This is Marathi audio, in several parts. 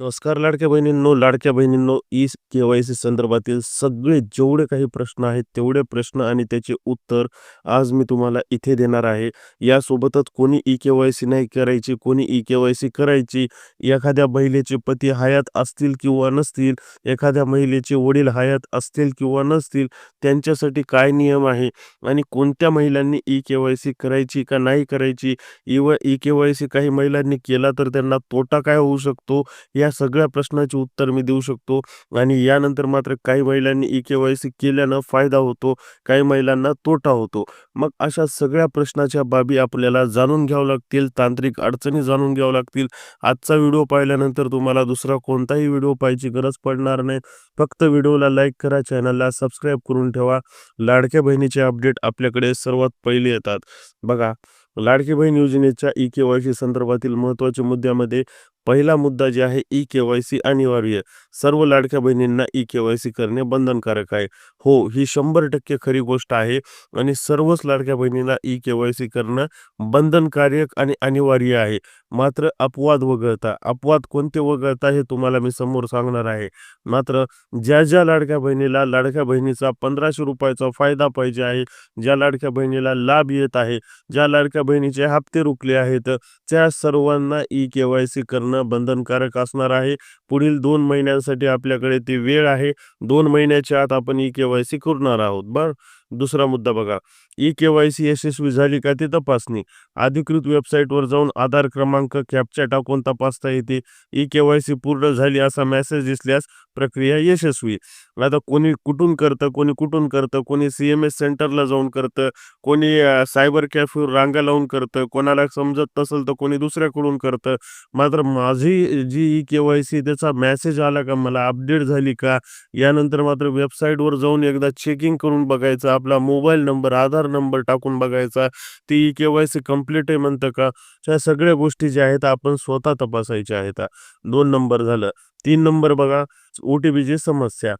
नमस्कार लाडक्या बहिणींनो लाडक्या बहिणींनो ई के वाय सी संदर्भातील सगळे जेवढे काही प्रश्न आहेत तेवढे प्रश्न आणि त्याचे उत्तर आज मी तुम्हाला इथे देणार आहे. यासोबतच कोणी ई के वाय सी नाही करायची कोणी ई के वाय सी करायची एखाद्या महिलेचे पती हयात असतील किंवा नसतील एखाद्या महिलेचे वडील हयात असतील किंवा नसतील त्यांच्यासाठी काय नियम आहे आणि कोणत्या महिलांनी ई के वाय सी करायची का नाही करायची इव ई के वाय सी काही महिलांनी केला तर त्यांना तोटा काय होऊ शकतो या सगळ्या प्रश्नाचे उत्तर मी देऊ शकतो. आणि यानंतर मात्र काही महिलांनी ई के वाय सी केल्यानं फायदा होतो काही महिलांना तोटा होतो. मग अशा सगळ्या प्रश्नाच्या बाबी आपल्याला जाणून घ्यावं लागतील तांत्रिक अडचणी जाणून घ्यावं लागतील. आजचा व्हिडिओ पाहिल्यानंतर तुम्हाला दुसरा कोणताही व्हिडिओ पाहायची गरज पडणार नाही. फक्त व्हिडिओला लाईक करा चॅनलला सबस्क्राईब करून ठेवा. लाडक्या बहिणीचे अपडेट आपल्याकडे सर्वात पहिले येतात. बघा लाडकी बहीण योजनेच्या ई के वाय सी संदर्भातील महत्त्वाच्या मुद्द्यामध्ये पहिला मुद्दा जे आहे ई के वाय सी अनिवार्य. सर्व लाडक्या बहिणींना ई के वाय सी करणे बंधनकारक आहे. हो ही शंभर टक्के खरी गोष्ट आहे आणि सर्वच लाडक्या बहिणींना ई के वाय सी करणं बंधनकारक आणि अनिवार्य आहे. मात्र अपवाद वगळता अपवाद कोणते वगळता हे तुम्हाला मी समोर सांगणार आहे. मात्र ज्या ज्या लाडक्या बहिणीला लाडक्या बहिणीचा पंधराशे रुपयाचा फायदा पाहिजे आहे ज्या लाडक्या बहिणीला लाभ येत आहे ज्या लाडक्या बहिणीचे हप्ते रुकले आहेत त्या सर्वांना ई के वाय सी करणं बंधनकारक असणार आहे. पुढील दोन महिन्यांसाठी आपल्याकडे ती वेळ आहे. दोन महिन्याच्या आत आपण ई के वाय सी करणार आहोत. बर दुसरा मुद्दा बघा. ई के वाय सी यशस्वी झाली का ती तपासणी. अधिकृत वेबसाईटवर जाऊन आधार क्रमांक कॅपच्या टाकून तपासता येते. ई के वाय सी पूर्ण झाली असा मेसेज दिसल्यास प्रक्रिया यशस्वी. आता कोणी कुठून करतं कोणी कुठून करतं कोणी सी एम एस सेंटरला जाऊन करतं कोणी सायबर कॅफेवर रांगा लावून करतं कोणाला समजत नसेल तर कोणी दुसऱ्याकडून करतं. मात्र माझी जी ई के वाय सी त्याचा मेसेज आला का मला अपडेट झाली का यानंतर मात्र वेबसाईटवर जाऊन एकदा चेकिंग करून बघायचं. आपला मोबाईल नंबर आधार नंबर टाकून बघायचा ती E K Y C complete आहे म्हणतं का? त्या सगळ्या गोष्टी ज्या आहेत आपण स्वतः तपासायच्या आहेत. दोन नंबर झालं. तीन नंबर बघा ओ टी समस्या.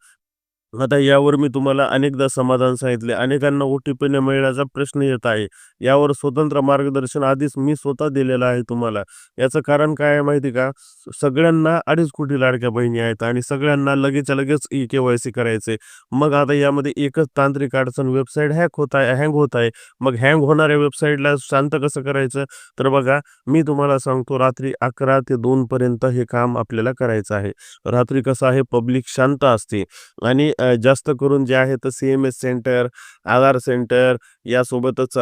आता यावर मी तुम्हाला अनेकदा समाधान सांगितले. अनेकांना ओ टी पीने मिळण्याचा प्रश्न येत आहे. यावर स्वतंत्र मार्गदर्शन आधीच मी स्वतः दिलेलं आहे तुम्हाला. याचं कारण काय आहे माहिती का? सगळ्यांना अडीच कोटी लाडक्या बहिणी आहेत आणि सगळ्यांना लगेच लगेच ई के वाय सी करायचे मग आता यामध्ये एकच तांत्रिक अडचण वेबसाईट हॅक होत आहे हँग होत आहे. मग हँग होणाऱ्या वेबसाईटला शांत कसं करायचं? तर बघा मी तुम्हाला सांगतो रात्री अकरा ते दोनपर्यंत हे काम आपल्याला करायचं आहे. रात्री कसं आहे? पब्लिक शांत असते. आणि जास्त करून जे आहे तर C M S centre Aadhaar centre यासोबतच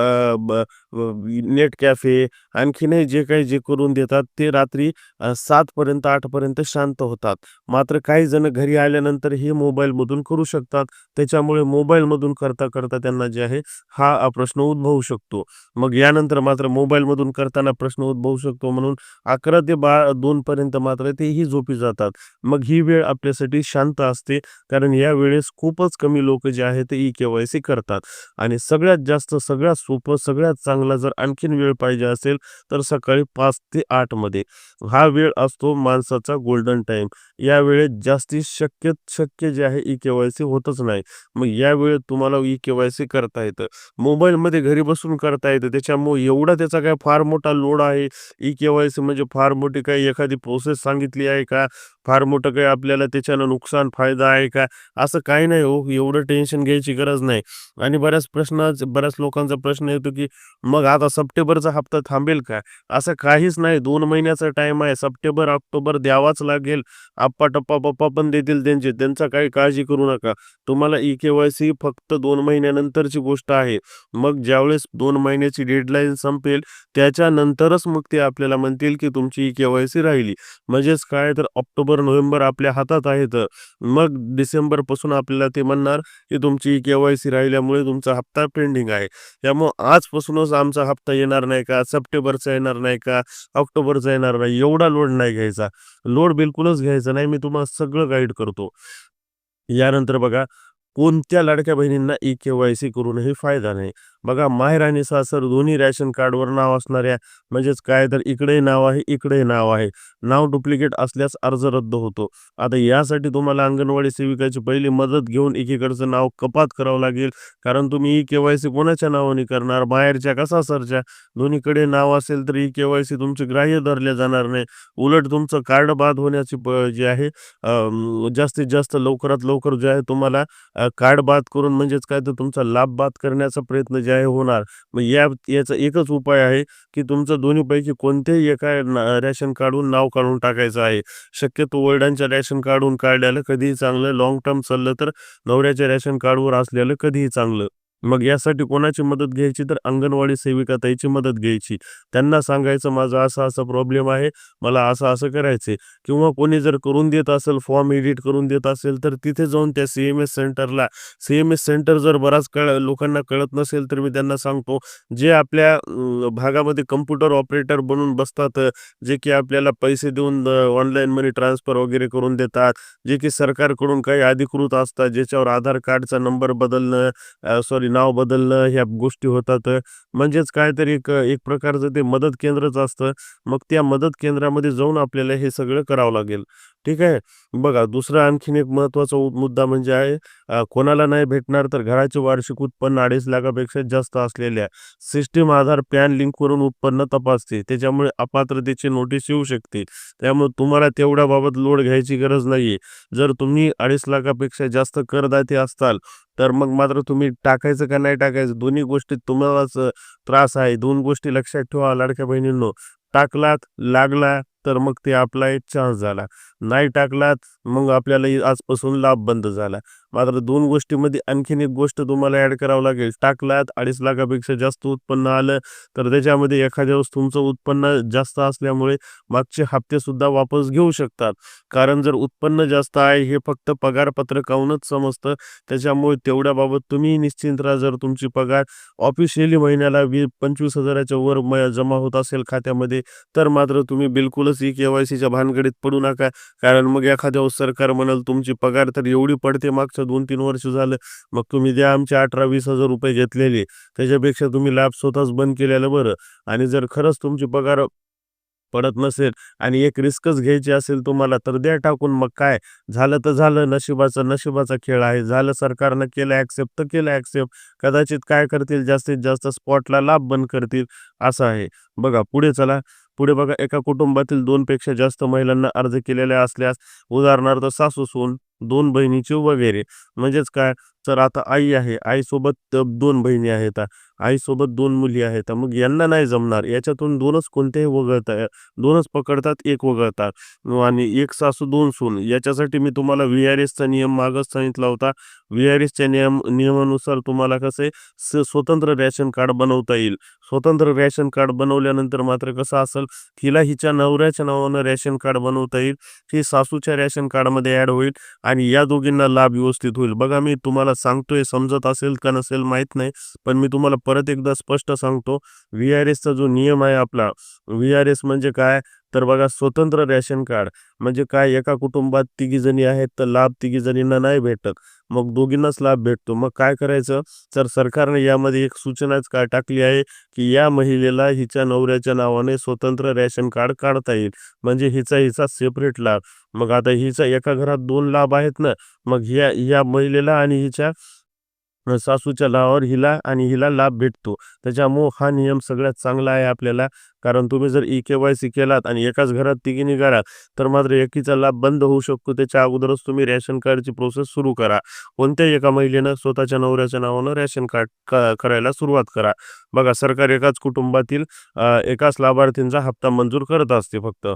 नेट कॅफे आणखीनही जे काही जे करून देतात ते रात्री सातपर्यंत आठपर्यंत शांत होतात. मात्र काही जण घरी आल्यानंतर हे मोबाईलमधून करू शकतात. त्याच्यामुळे मोबाईलमधून करता करता त्यांना जे आहे हा प्रश्न उद्भवू शकतो. मग यानंतर मात्र मोबाईलमधून करताना प्रश्न उद्भवू शकतो म्हणून अकरा ते बा दोन पर्यंत मात्र तेही झोपी जातात. मग ही वेळ आपल्यासाठी शांत असते. कारण या वेळेस खूपच कमी लोक जे आहेत ते ई केवायसी करतात. आणि सगळ्यात जास्त सगळ्यात सोपं सगळ्यात चांगला जर आणखीन वेळ पाहिजे असेल तर सकाळी पाच ते आठमध्ये. हा वेळ असतो माणसाचा गोल्डन टाइम या वेळेत जास्तीत शक्य शक्य जे आहे ई केवायसी होतच नाही. मग या वेळेत तुम्हाला ई केवायसी करता येतं. मोबाईलमध्ये घरी बसून करता येतं. त्याच्यामुळे एवढा त्याचा काय फार मोठा लोड आहे. ई केवायसी म्हणजे फार मोठी काही एखादी प्रोसेस सांगितली आहे का? फार मोठं काही आपल्याला त्याच्यानं नुकसान फायदा आहे का? असं काही नाही हो एवढं टेन्शन घ्यायची गरज नाही. आणि बऱ्याच प्रश्न बऱ्याच लोकांचा प्रश्न येतो की मग आता सप्टेंबरचा हप्ता थांबेल का? असं काहीच नाही. दोन महिन्याचा टाइम आहे. सप्टेंबर ऑक्टोबर द्यावाच लागेल. आप्पा टप्पा पप्पा पण देतील त्यांचे. त्यांचा काही काळजी करू नका. तुम्हाला ई के वाय सी फक्त दोन महिन्यानंतरची गोष्ट आहे. मग ज्यावेळेस दोन महिन्याची डेडलाईन संपेल त्याच्यानंतरच मग ते आपल्याला म्हणतील की तुमची ई के वाय सी राहिली. म्हणजेच काय? तर ऑक्टोबर नोव्हेंबर आपल्या हातात आहेत. मग डिसेंबरपासून आपल्याला ते म्हणणार की तुमची केवायसी के वाय सी राहिल्यामुळे तुमचा हप्ता पेंडिंग आहे. त्यामुळं आजपासूनच आमचा हप्ता येणार नाही का? सप्टेंबरचा येणार नाही का? ऑक्टोबरचा येणार नाही. एवढा लोड नाही घ्यायचा. लोड बिलकुलच घ्यायचा नाही. मी तुम्हाला सगळं गाईड करतो. यानंतर बघा कोणत्या लाडक्या बहिणींना ई के वाय सी करूनही फायदा नाही. बघा माहेर आणि सासर दोन्ही रॅशन कार्डवर नाव असणाऱ्या म्हणजेच काय तर इकडेही नाव आहे इकडेही नाव आहे. नाव डुप्लिकेट असल्यास अर्ज रद्द होतो. आता यासाठी तुम्हाला अंगणवाडी सेविकाची पहिली मदत घेऊन एकीकडचं नाव कपात करावं लागेल. कारण तुम्ही ई केवायसी कोणाच्या नावाने करणार? बाहेरच्या का सासरच्या? दोन्हीकडे नाव असेल तर ई केवायसी तुमचे तुमची ग्राह्य धरल्या जाणार नाही. उलट तुमचं कार्ड बाद होण्याची प जे आहे जास्तीत जास्त लवकरात लवकर जे आहे तुम्हाला कार्ड बाद करून म्हणजेच काय तर तुमचा लाभ बाद करण्याचा प्रयत्न जे आहे होणार. मग या याचा एकच उपाय आहे की तुमचं दोन्हीपैकी कोणत्याही एका रॅशन कार्डून नाव काढून टाकायचं आहे. शक्यतो वडिलांच्या रॅशन कार्डून काढल्याला कधीही चांगलं. लॉंग टर्म चाललं तर नवऱ्याच्या रॅशन कार्डवर असलेलं कधीही चांगलं. मग यासाठी कोणाची मदत घ्यायची? तर अंगणवाडी सेविका ताईची मदत घ्यायची. त्यांना सांगायचं माझं असा असा प्रॉब्लेम आहे मला असं असं करायचे किंवा कोणी जर करून देत असेल फॉर्म एडिट करून देत असेल तर तिथे जाऊन त्या सी एम एस सेंटरला सी एम एस सेंटर जर बराच कळ लोकांना कळत नसेल तर मी त्यांना सांगतो जे आपल्या भागामध्ये कम्प्युटर ऑपरेटर बनून बसतात जे की आपल्याला पैसे देऊन ऑनलाईन मनी ट्रान्सफर वगैरे करून देतात जे की सरकारकडून काही अधिकृत असतात ज्याच्यावर आधार कार्डचा नंबर बदलणं सॉरी नाव बदलणं ह्या गोष्टी होतात. म्हणजेच काय तरी एक एक प्रकारचं ते मदत केंद्रच असतं. मग त्या मदत केंद्रामध्ये जाऊन आपल्याला हे सगळं करावं लागेल. ठीक आहे? बघा दुसरा आणखीन एक महत्त्वाचा मुद्दा म्हणजे आहे कोणाला नाही भेटणार तर घराचे वार्षिक उत्पन्न अडीच लाखापेक्षा जास्त असलेल्या सिस्टीम आधार पॅन लिंक करून उत्पन्न तपासते. त्याच्यामुळे अपात्रतेची नोटीस येऊ शकते. त्यामुळे तुम्हाला तेवढ्या बाबत लोड घ्यायची गरज नाहीये. जर तुम्ही अडीच लाखापेक्षा जास्त करदाते असताल तर मग मात्र तुम्ही टाकायचं का नाही टाकायचं दोन्ही गोष्टीत तुम्हालाच त्रास आहे. दोन गोष्टी लक्षात ठेवा लाडक्या बहिणींनो. टाकलात लागला तर मग ते आपला एक चान्स झाला. नाही टाकलात मग आपल्याला आजपासून लाभ बंद झाला. मात्र दोन गोष्टीमध्ये आणखीन एक गोष्ट तुम्हाला ॲड करावं लागेल. टाकलात अडीच लाखापेक्षा जास्त उत्पन्न आलं तर त्याच्यामध्ये एखाद्या वेळेस तुमचं उत्पन्न जास्त असल्यामुळे मागचे हप्ते सुद्धा वापस घेऊ शकतात. कारण जर उत्पन्न जास्त आहे हे फक्त पगार पत्रकाहूनच समजतं. त्याच्यामुळे तेवढ्याबाबत तुम्ही निश्चिंत राहा. जर तुमची पगार ऑफिशियली महिन्याला वी पंचवीस हजाराच्या वर म- जमा होत असेल खात्यामध्ये तर मात्र तुम्ही बिलकुलच ई के वाय सीच्या भानगडीत पडू नका. कारण मग एखाद्या वेळेस सरकार म्हणाल तुमची पगार तर एवढी पडते मागच्या दोन तीन वर्ष झालं मग तुम्ही द्या आमचे अठरा वीस हजार रुपये घेतलेले त्याच्यापेक्षा तुम्ही लॅब स्वतःच बंद केलेलं बरं. आणि जर खरंच तुमची पगार पडत नसेल आणि एक रिस्कच घ्यायची असेल तुम्हाला तर द्या टाकून. मग काय? झालं तर झालं नशिबाचा नशिबाचा खेळ आहे. झालं सरकारनं केलं ॲक्सेप्ट तर केलं ॲक्सेप्ट कदाचित काय करतील? जास्तीत जास्त स्पॉटला लाभ बंद करतील असं आहे. बघा पुढे चला. पुढे बघा एका कुटुंबातील दोनपेक्षा जास्त महिलांना अर्ज केलेले असल्यास उदाहरणार्थ सासू सून दोन बहिणीचे वगैरे. म्हणजेच काय? तर आता आई आहे आईसोबत दोन बहिणी आहेत आईसोबत दोन मुली आहेत मग यांना नाही जमणार. याच्यातून दोनच कोणतेही वगळता दोनच पकडतात एक वगळतात आणि एक सासू दोन सून. याच्यासाठी मी तुम्हाला व्ही आर एसचा नियम मागच सांगितला होता. व्ही आर एसच्या नियम नियमानुसार तुम्हाला कसे स- स्वतंत्र रॅशन कार्ड बनवता येईल. स्वतंत्र रॅशन कार्ड बनवल्यानंतर मात्र कसं असेल हिला हिच्या नवऱ्याच्या नावानं रॅशन कार्ड बनवता येईल. ही सासूच्या रॅशन कार्डमध्ये ॲड होईल आणि या दोघींना लाभ व्यवस्थित होईल. बघा मी तुम्हाला सांगतोय समजत असेल का नसेल माहीत नाही पण मी तुम्हाला परत एकदा स्पष्ट सांगतो. व्ही आर एसचा जो नियम आहे आपला व्ही आर एस म्हणजे काय? तर बघा स्वतंत्र रॅशन कार्ड म्हणजे काय? एका कुटुंबात तिघी जणी आहेत तर लाभ तिघी जणींना नाही भेटत. मग दोघींनाच लाभ भेटतो. मग काय करायचं? तर सरकारने यामध्ये एक सूचनाच काय टाकली आहे की या महिलेला हिच्या नवऱ्याच्या नावाने स्वतंत्र रॅशन कार्ड काढता येईल. म्हणजे हिचा हिचा सेपरेट लाभ. मग आता हिचा एका घरात दोन लाभ आहेत ना? मग ह्या ह्या महिलेला आणि हिच्या सासूच्या लावावर हिला आणि हिला लाभ भेटतो. त्याच्यामुळं हा नियम सगळ्यात चांगला आहे आपल्याला. कारण तुम्ही जर ई के वाय सी केलात आणि एकाच घरात तिघींनी करा तर मात्र एकीचा लाभ बंद होऊ शकतो. त्याच्या अगोदरच तुम्ही रॅशन कार्डची प्रोसेस सुरू करा. कोणत्या एका महिलेनं स्वतःच्या नवऱ्याच्या नावानं रॅशन कार्ड करायला सुरुवात करा. बघा सरकार एकाच कुटुंबातील एकाच लाभार्थींचा हप्ता मंजूर करत असते फक्त.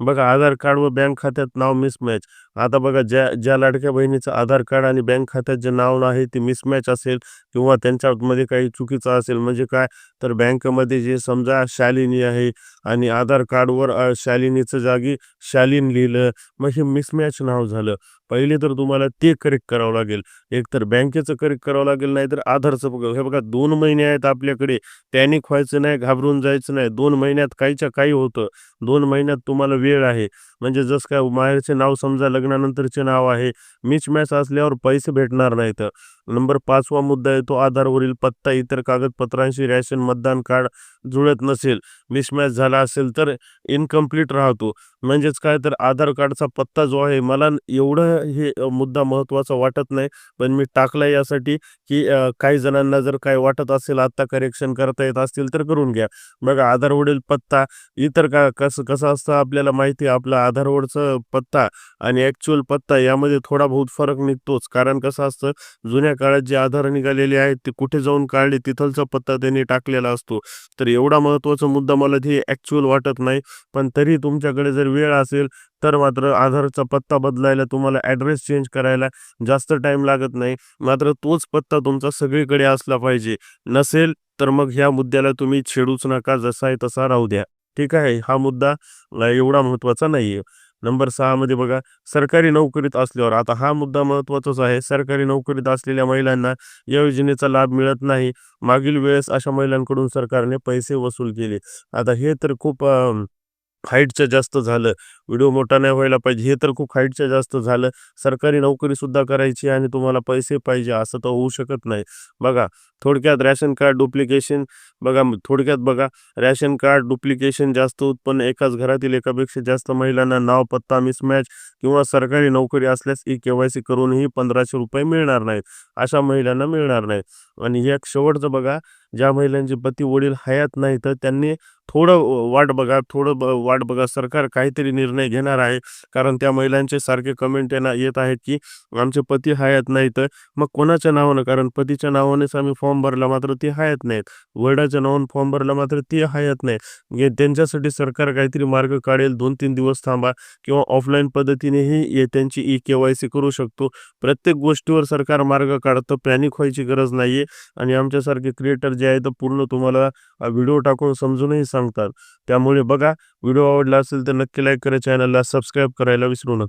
बघा आधार कार्ड व बँक खात्यात नाव मिसमॅच आता बघा ज्या ज्या लाडक्या बहिणीचं आधार कार्ड आणि बँक खात्यात जे नाव आहे ते मिसमॅच असेल किंवा त्यांच्यामध्ये काही चुकीचं असेल म्हणजे काय? तर बँकेमध्ये जे समजा शालिनी आहे आणि आधार कार्डवर शालिनीचं जागी शालीन लिहिलं मग हे मिसमॅच नाव झालं. पहिले तर तुम्हाला ते करेक्ट करावं लागेल. एकतर बँकेचं करेक्ट करावं लागेल, नाहीतर आधारचं बघा हे बघा दोन महिने आहेत आपल्याकडे. पॅनिक व्हायचं नाही, घाबरून जायचं नाही. दोन महिन्यात काहीच्या काही होतं. दोन महिन्यात तुम्हाला वेळ आहे. म्हणजे जसं काय माहेरचे नाव समजा लग्नानंतरचे नाव आहे. मिसमॅच असल्यावर पैसे भेटणार नाहीत. नंबर पाचवा मुद्दा आहे तो आधारवरील पत्ता इतर कागदपत्रांशी रॅशन, मतदान कार्ड जुळत नसेल, मिसमॅच झाला असेल तर इनकम्प्लीट राहतो. म्हणजेच काय तर आधार कार्डचा पत्ता जो आहे मला एवढं हे मुद्दा महत्त्वाचा वाटत नाही. पण मी टाकला यासाठी की काही जणांना जर काही वाटत असेल आत्ता करेक्शन करता येत असतील तर करून घ्या. बघा आधारवडील पत्ता इतर का कसं कसं असतं आपल्याला माहिती आपला आधारवरचं पत्ता आणि ॲक्च्युअल पत्ता यामध्ये थोडा बहुत फरक निघतोच. कारण कसं असतं जुन्या काळात जे आधार निघालेले आहेत ते कुठे जाऊन काढले तिथलचा पत्ता त्यांनी टाकलेला असतो. तर एवढा महत्त्वाचा मुद्दा मला ते ॲक्च्युअल वाटत नाही. पण तरी तुमच्याकडे जर वेळ असेल तर मात्र आधारचा पत्ता बदलायला तुम्हाला ॲड्रेस चेंज करायला जास्त टाईम लागत नाही. मात्र तोच पत्ता तुमचा सगळीकडे असला पाहिजे. नसेल तर मग ह्या मुद्द्याला तुम्ही छेडूच नका. जसा आहे तसा राहू द्या. ठीक आहे. हा मुद्दा एवढा महत्त्वाचा नाहीये. नंबर सहामध्ये बघा सरकारी नोकरीत असल्यावर आता हा मुद्दा महत्त्वाचाच आहे. सरकारी नोकरीत असलेल्या महिलांना या योजनेचा लाभ मिळत नाही. मागील वेळेस अशा महिलांकडून सरकारने पैसे वसूल केले. आता हे तर खूप अ, हाईटचं जास्त झालं. व्हिडिओ मोठा नाही व्हायला पाहिजे. हे तर खूप हाईटचं जास्त झालं. सरकारी नोकरीसुद्धा करायची आणि तुम्हाला पैसे पाहिजे असं तर होऊ शकत नाही. बघा थोडक्यात रॅशन कार्ड डुप्लिकेशन बघा थोडक्यात बघा रॅशन कार्ड डुप्लिकेशन, जास्त उत्पन्न, एकाच घरातील एकापेक्षा जास्त महिलांना नाव, पत्ता मिसमॅच किंवा सरकारी नोकरी असल्यास ई-के-वाय-सी करूनही ₹1500 मिळणार नाहीत. अशा महिलांना मिळणार नाहीत. आणि एक शेवटचं बघा ज्या महिलांचे पती-वडील हयात नाही तर त्यांनी थोडं वाट बघा, थोडं वाट बघा. सरकार काहीतरी निर्णय घेणार आहे. कारण त्या महिलांचे सारखे कमेंट येना येत आहेत की आमचे पती हयात नाही तर मग कोणाच्या नावानं? कारण पतीच्या नावानेच आम्ही फॉर्म भरला मात्र ते हयात नाहीत. वडिलांच्या नावानं फॉर्म भरला मात्र ते हयात नाही. म्हणजे त्यांच्यासाठी सरकार काहीतरी मार्ग काढेल. 2-3 दिवस थांबा किंवा ऑफलाईन पद्धतीनेही त्यांची ई के करू शकतो. प्रत्येक गोष्टीवर सरकार मार्ग काढतं. पॅनिक व्हायची गरज नाहीये. आणि आमच्यासारखे क्रिएटर जे आहेत पूर्ण तुम्हाला व्हिडिओ टाकून समजूनही सांगतात. त्यामुळे बघा व्हिडिओ आवडला असेल तर नक्की लाईक करा. चॅनलला सबस्क्राईब करायला विसरू नका.